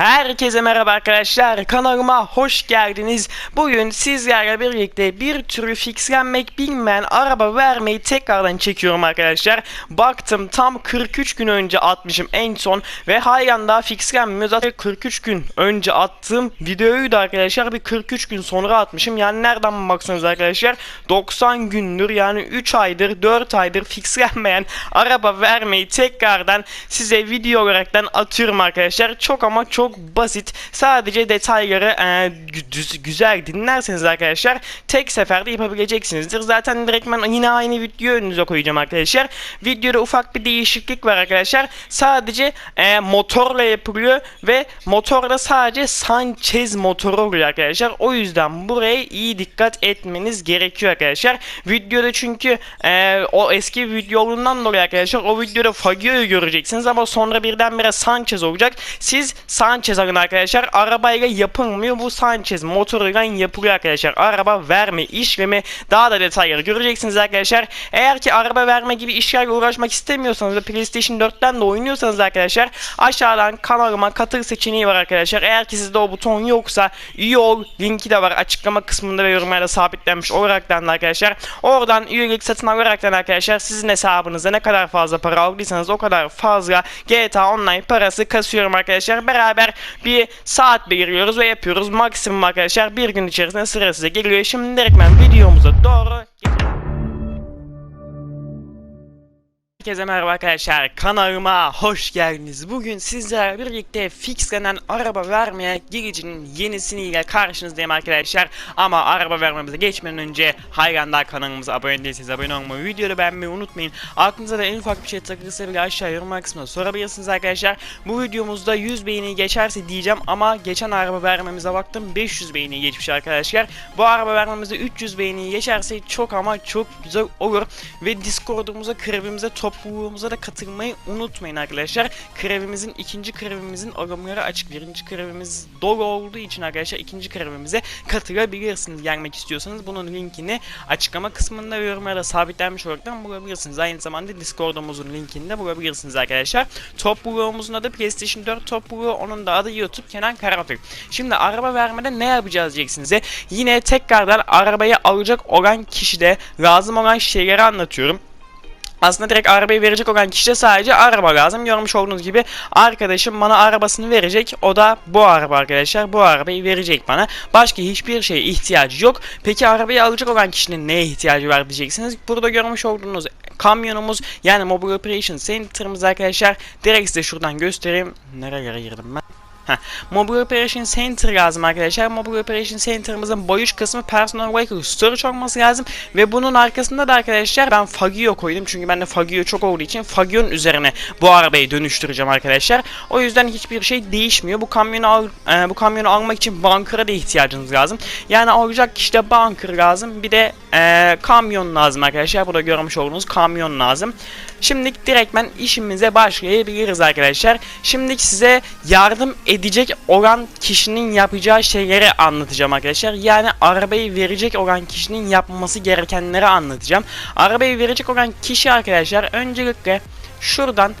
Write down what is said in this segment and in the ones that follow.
Herkese merhaba arkadaşlar. Kanalıma hoş geldiniz. Bugün sizlerle birlikte bir türlü fixlenmek bilmeyen araba vermeyi tekrardan çekiyorum arkadaşlar. Baktım tam 43 gün önce atmışım en son ve halen daha fixlenmiyor. Zaten 43 gün önce attığım videoyu da arkadaşlar bir 43 gün sonra atmışım. Yani nereden baksanız arkadaşlar 90 gündür yani 3 aydır 4 aydır fixlenmeyen araba vermeyi tekrardan size video olaraktan atıyorum arkadaşlar. Çok ama çok basit. Sadece detayları e, düz- güzel dinlerseniz arkadaşlar tek seferde yapabileceksinizdir. Zaten direktmen yine aynı video önünüze koyacağım arkadaşlar. Videoda ufak bir değişiklik var arkadaşlar. Sadece e, motorla yapılıyor ve motorda sadece Sanchez motoru oluyor arkadaşlar. O yüzden buraya iyi dikkat etmeniz gerekiyor arkadaşlar. Videoda çünkü e, o eski videolundan dolayı arkadaşlar o videoda Fagio'yu göreceksiniz ama sonra birdenbire Sanchez olacak. Siz Sanchez alın arkadaşlar. Arabayla yapılmıyor. Bu Sanchez motoruyla yapılıyor arkadaşlar. Araba verme işlemi daha da detayları göreceksiniz arkadaşlar. Eğer ki araba verme gibi işlerle uğraşmak istemiyorsanız ve PlayStation 4'ten de oynuyorsanız arkadaşlar aşağıdan kanalıma katıl seçeneği var arkadaşlar. Eğer ki sizde o buton yoksa üye ol linki de var açıklama kısmında ve yorumlarda sabitlenmiş olaraktan da arkadaşlar. Oradan üyelik satın alaraktan arkadaşlar sizin hesabınıza ne kadar fazla para aldıysanız o kadar fazla GTA Online parası kasıyorum arkadaşlar. Beraber bir saat belirliyoruz ve yapıyoruz. Maksimum arkadaşlar bir gün içerisinde sıra size geliyor. Şimdi direktmen videomuza doğru Herkese merhaba arkadaşlar kanalıma hoş geldiniz. Bugün sizlerle birlikte fixlenen araba vermeye giricinin yenisiniyle karşınızdayım arkadaşlar. Ama araba vermemize geçmeden önce daha kanalımıza abone değilseniz abone olmayı, videoyu beğenmeyi unutmayın. Aklınıza da en ufak bir şey takılırsa bile aşağı yorum kısmına sorabilirsiniz arkadaşlar. Bu videomuzda 100 beğeni geçerse diyeceğim ama geçen araba vermemize baktım 500 beğeni geçmiş arkadaşlar. Bu araba vermemizde 300 beğeni geçerse çok ama çok güzel olur. Ve Discord'umuza, krevimize, topluluğumuza da katılmayı unutmayın arkadaşlar. Krevimizin, ikinci krevimizin alımları açık. Birinci krevimiz dolu olduğu için arkadaşlar ikinci krevimize katılabilirsiniz gelmek istiyorsanız. Bunun linkini açıklama kısmında yorumlara sabitlenmiş olarak bulabilirsiniz. Aynı zamanda Discord'umuzun linkini de bulabilirsiniz arkadaşlar. Topluluğumuzun adı PlayStation 4 topluluğu. Onun da adı YouTube Kenan Karatürk. Şimdi araba vermede ne yapacağız diyeceksiniz. Yine tekrardan arabayı alacak olan kişide lazım olan şeyleri anlatıyorum. Aslında direkt arabayı verecek olan kişide sadece araba lazım. Görmüş olduğunuz gibi arkadaşım bana arabasını verecek. O da bu araba arkadaşlar. Bu arabayı verecek bana. Başka hiçbir şeye ihtiyacı yok. Peki arabayı alacak olan kişinin neye ihtiyacı var diyeceksiniz. Burada görmüş olduğunuz kamyonumuz yani Mobile Operation Center'ımız arkadaşlar. Direkt size şuradan göstereyim. Nerelere girdim ben? Heh. Mobile Operation Center lazım arkadaşlar. Mobile Operation Center'ımızın boyuş kısmı Personal Vehicle Storage olması lazım. Ve bunun arkasında da arkadaşlar ben Fagio koydum. Çünkü bende Fagio çok olduğu için Fagio'nun üzerine bu arabayı dönüştüreceğim arkadaşlar. O yüzden hiçbir şey değişmiyor. Bu kamyonu al, e, bu kamyonu almak için bunker'a da ihtiyacınız lazım. Yani alacak kişide bunker lazım. Bir de e, kamyon lazım arkadaşlar. Burada görmüş olduğunuz kamyon lazım. Şimdi direktmen işimize başlayabiliriz arkadaşlar. Şimdi size yardım edecek olan kişinin yapacağı şeyleri anlatacağım arkadaşlar. Yani arabayı verecek olan kişinin yapması gerekenleri anlatacağım. Arabayı verecek olan kişi arkadaşlar öncelikle şuradan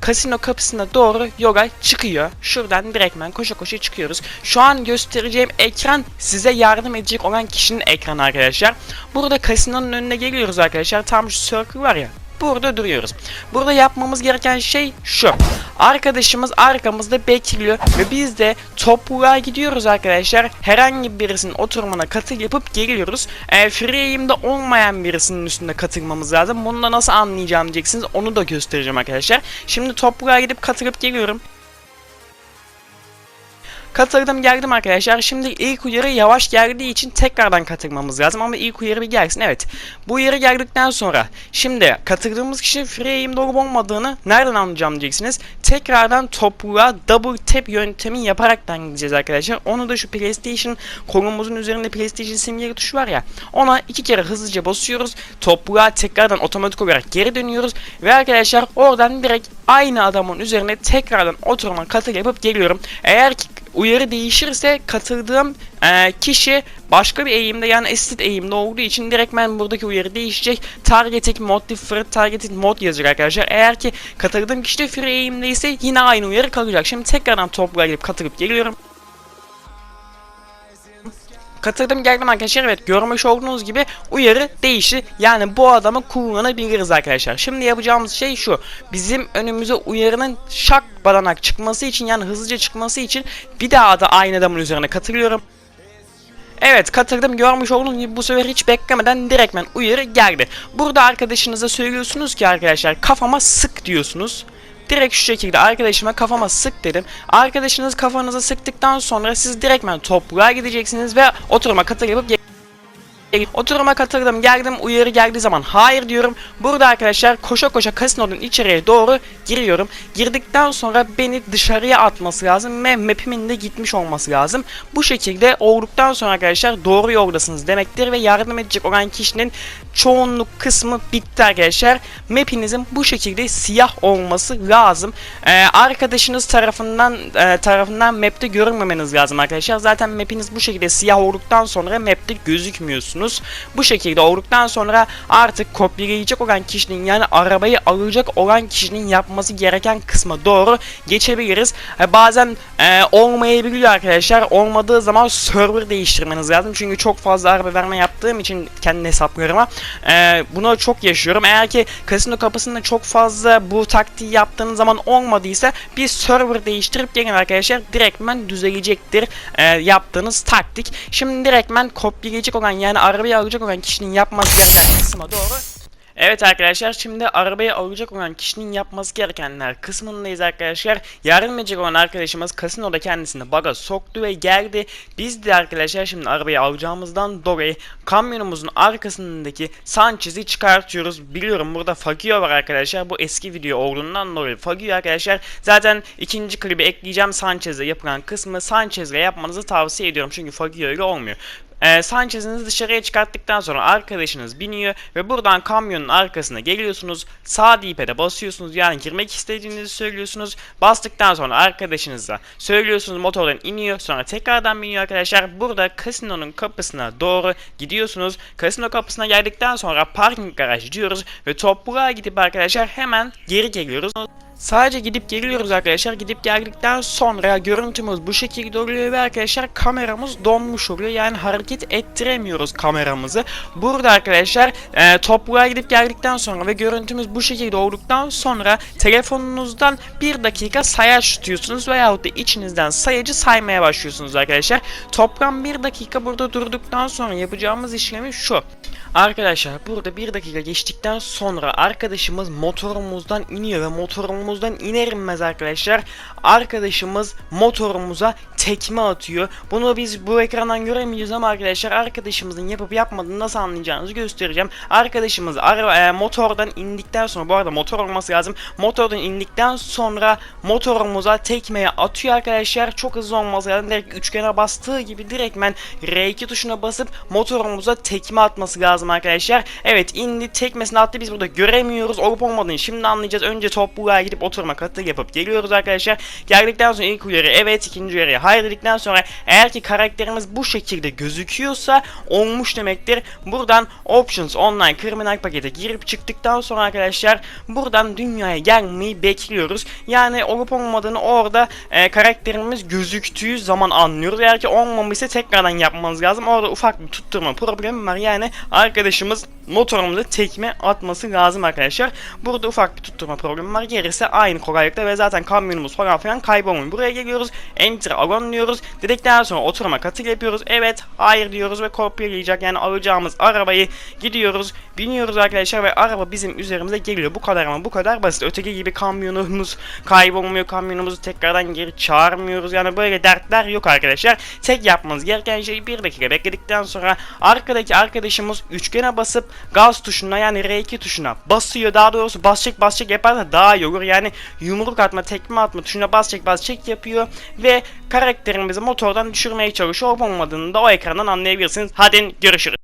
kasino kapısına doğru yola çıkıyor. Şuradan direktmen koşa koşa çıkıyoruz. Şu an göstereceğim ekran size yardım edecek olan kişinin ekranı arkadaşlar. Burada kasinonun önüne geliyoruz arkadaşlar. Tam şu circle var ya. Burada duruyoruz. Burada yapmamız gereken şey şu. Arkadaşımız arkamızda bekliyor ve biz de topluluğa gidiyoruz arkadaşlar. Herhangi birisinin oturumuna katıl yapıp geliyoruz. E, free olmayan birisinin üstünde katılmamız lazım. Bunu da nasıl anlayacağım diyeceksiniz. Onu da göstereceğim arkadaşlar. Şimdi topluluğa gidip katılıp geliyorum. Katıldım geldim arkadaşlar. Şimdi ilk uyarı yavaş geldiği için tekrardan katılmamız lazım ama ilk uyarı bir gelsin. Evet. Bu uyarı geldikten sonra şimdi katıldığımız kişi free olup olmadığını nereden anlayacağım diyeceksiniz. Tekrardan topluluğa double tap yöntemi yaparaktan gideceğiz arkadaşlar. Onu da şu PlayStation kolumuzun üzerinde PlayStation simgeli tuşu var ya. Ona iki kere hızlıca basıyoruz. Topluluğa tekrardan otomatik olarak geri dönüyoruz. Ve arkadaşlar oradan direkt aynı adamın üzerine tekrardan oturma katıl yapıp geliyorum. Eğer ki uyarı değişirse katıldığım e, kişi başka bir eğimde yani assisted eğimde olduğu için direktmen buradaki uyarı değişecek. Targeting mod different targeting mod yazacak arkadaşlar. Eğer ki katıldığım kişi de free eğimde ise yine aynı uyarı kalacak. Şimdi tekrardan topluğa gelip katılıp geliyorum. Katıldım geldim arkadaşlar evet görmüş olduğunuz gibi uyarı değişti. Yani bu adamı kullanabiliriz arkadaşlar. Şimdi yapacağımız şey şu. Bizim önümüze uyarının şak badanak çıkması için yani hızlıca çıkması için bir daha da aynı adamın üzerine katılıyorum. Evet katıldım görmüş olduğunuz gibi bu sefer hiç beklemeden direktmen uyarı geldi. Burada arkadaşınıza söylüyorsunuz ki arkadaşlar kafama sık diyorsunuz. Direkt şu şekilde arkadaşıma kafama sık dedim. Arkadaşınız kafanıza sıktıktan sonra siz direktmen topluğa gideceksiniz ve oturuma katıl yapıp ge- Oturuma katıldım geldim uyarı geldiği zaman hayır diyorum. Burada arkadaşlar koşa koşa kasinonun içeriye doğru giriyorum. Girdikten sonra beni dışarıya atması lazım ve mapimin de gitmiş olması lazım. Bu şekilde olduktan sonra arkadaşlar doğru yoldasınız demektir ve yardım edecek olan kişinin çoğunluk kısmı bitti arkadaşlar. Map'inizin bu şekilde siyah olması lazım. Ee, arkadaşınız tarafından e, tarafından map'te görünmemeniz lazım arkadaşlar. Zaten map'iniz bu şekilde siyah olduktan sonra map'te gözükmüyorsunuz. Bu şekilde olduktan sonra artık kopyalayacak olan kişinin yani arabayı alacak olan kişinin yapması gereken kısma doğru geçebiliriz. E, bazen e, olmayabiliyor arkadaşlar. Olmadığı zaman server değiştirmeniz lazım. Çünkü çok fazla araba verme yaptığım için kendi hesaplarıma e, bunu çok yaşıyorum. Eğer ki kasino kapısında çok fazla bu taktiği yaptığınız zaman olmadıysa bir server değiştirip gelin arkadaşlar. Direktmen düzelecektir e, yaptığınız taktik. Şimdi direktmen kopyalayacak olan yani arabayı alacak olan kişinin yapması gereken kısma doğru Evet arkadaşlar şimdi arabayı alacak olan kişinin yapması gerekenler kısmındayız arkadaşlar. Yardım edecek olan arkadaşımız kasinoda kendisini baga soktu ve geldi. Biz de arkadaşlar şimdi arabayı alacağımızdan dolayı kamyonumuzun arkasındaki Sanchez'i çıkartıyoruz. Biliyorum burada Fagio var arkadaşlar. Bu eski video olduğundan dolayı Fagio arkadaşlar. Zaten ikinci klibi ekleyeceğim Sanchez'le yapılan kısmı Sanchez'le yapmanızı tavsiye ediyorum. Çünkü Fagio ile olmuyor. Ee, Sanchez'inizi dışarıya çıkarttıktan sonra arkadaşınız biniyor ve buradan kamyonun arkasına geliyorsunuz. Sağ dipede basıyorsunuz yani girmek istediğinizi söylüyorsunuz. Bastıktan sonra arkadaşınıza söylüyorsunuz motordan iniyor sonra tekrardan biniyor arkadaşlar. Burada kasinonun kapısına doğru gidiyorsunuz. Kasino kapısına geldikten sonra parking garaj diyoruz ve toprağa gidip arkadaşlar hemen geri geliyoruz. Sadece gidip geliyoruz arkadaşlar. Gidip geldikten sonra görüntümüz bu şekilde oluyor ve arkadaşlar kameramız donmuş oluyor. Yani hareket ettiremiyoruz kameramızı. Burada arkadaşlar e, toprağa gidip geldikten sonra ve görüntümüz bu şekilde olduktan sonra telefonunuzdan bir dakika sayaç tutuyorsunuz veyahut da içinizden sayacı saymaya başlıyorsunuz arkadaşlar. Toplam bir dakika burada durduktan sonra yapacağımız işlemi şu. Arkadaşlar burada bir dakika geçtikten sonra arkadaşımız motorumuzdan iniyor ve motorumuzdan iner inmez arkadaşlar arkadaşımız motorumuza tekme atıyor. Bunu biz bu ekrandan göremeyeceğiz ama arkadaşlar arkadaşımızın yapıp yapmadığını nasıl anlayacağınızı göstereceğim. Arkadaşımız araba e, motordan indikten sonra bu arada motor olması lazım. Motordan indikten sonra motorumuza tekmeye atıyor arkadaşlar. Çok hızlı olması lazım. Direkt üçgene bastığı gibi direktmen R2 tuşuna basıp motorumuza tekme atması lazım arkadaşlar. Evet indi tekmesini attı biz burada göremiyoruz. Olup olmadığını şimdi anlayacağız. Önce topluğa gidip oturma katı yapıp geliyoruz arkadaşlar. Geldikten sonra ilk uyarı evet ikinci uyarı hayır dedikten sonra eğer ki karakterimiz bu şekilde gözüküyorsa olmuş demektir. Buradan Options Online kriminal pakete girip çıktıktan sonra arkadaşlar buradan dünyaya gelmeyi bekliyoruz. Yani olup olmadığını orada e, karakterimiz gözüktüğü zaman anlıyoruz. Eğer ki olmamışsa tekrardan yapmanız lazım. Orada ufak bir tutturma problemi var. Yani arkadaşımız motorumuza tekme atması lazım arkadaşlar. Burada ufak bir tutturma problemi var. Gerisi aynı kolaylıkta ve zaten kamyonumuz falan filan kaybolmuyor. Buraya geliyoruz. Enter alon diyoruz. Dedikten sonra oturma katıl yapıyoruz. Evet, hayır diyoruz ve kopyalayacak yani alacağımız arabayı gidiyoruz. Biniyoruz arkadaşlar ve araba bizim üzerimize geliyor. Bu kadar ama bu kadar basit. Öteki gibi kamyonumuz kaybolmuyor. Kamyonumuzu tekrardan geri çağırmıyoruz. Yani böyle dertler yok arkadaşlar. Tek yapmanız gereken şey bir dakika bekledikten sonra arkadaki arkadaşımız üçgene basıp gaz tuşuna yani R2 tuşuna basıyor. Daha doğrusu basacak basacak yaparsa daha iyi olur. Yani yumruk atma, tekme atma tuşuna basacak basacak yapıyor ve karakterimizi motordan düşürmeye çalışıyor. Olmadığını da o ekrandan anlayabilirsiniz. Hadi görüşürüz.